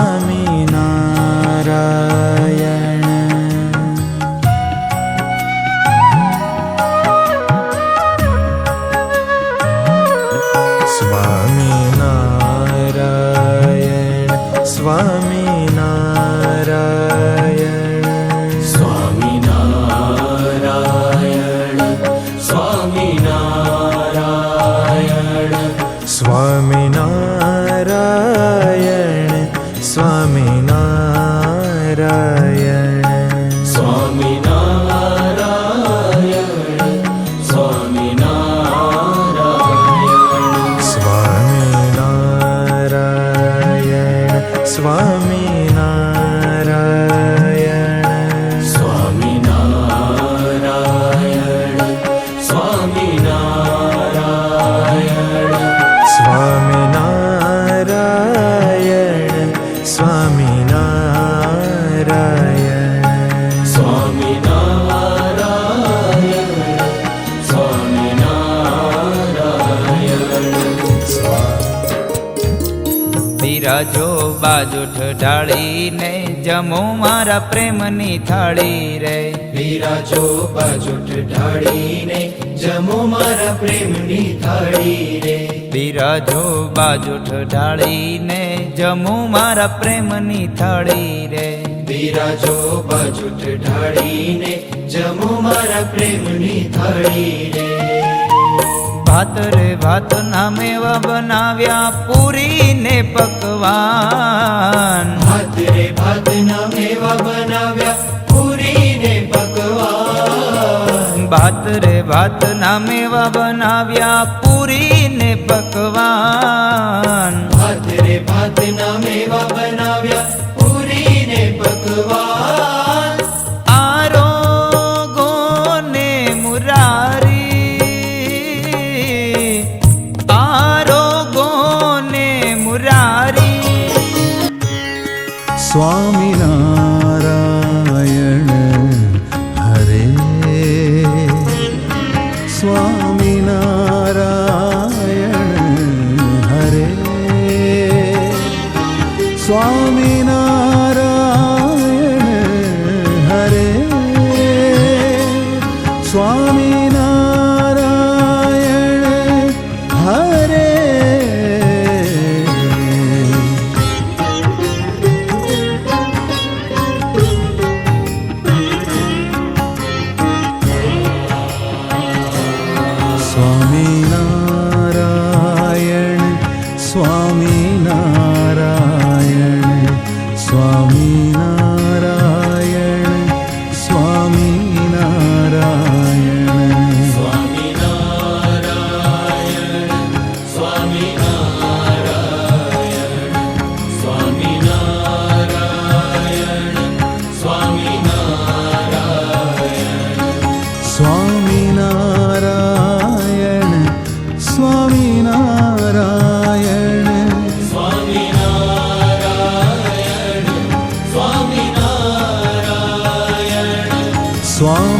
আমি নারায়। नारायण બિરાજો બાજુઠ ઢાળીને જમો મારા પ્રેમની થાળી રે. વિરાજો બાજુ ઢાળીને જમો મારા પ્રેમની થાળી રે. બીરાજો બાજુઠ ઢાળીને જમો મારા પ્રેમની થાળી રે. વિરાજો બાજુટ ઢાળીને જમો મારા પ્રેમની થાળી ભાત રે ભાત ના મેવા બનાવ્યા પૂરી ને પકવાન. ભાત રે ભાત ના મેવા બનાવ્યા પૂરી ને પકવાન. ભાત રે ભાત ના મેવા બનાવ્યા પૂરી ને પકવાન. ભાત રે ભાત ના મેવા બનાવ્યા પૂરી ને પકવાન. स्वामी 装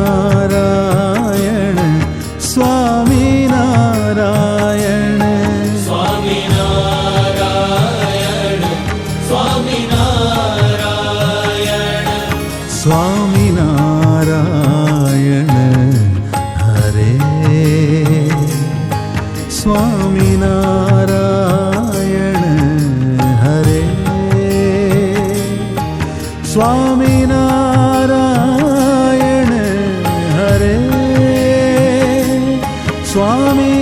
Narayana Swami Narayana சுவாமி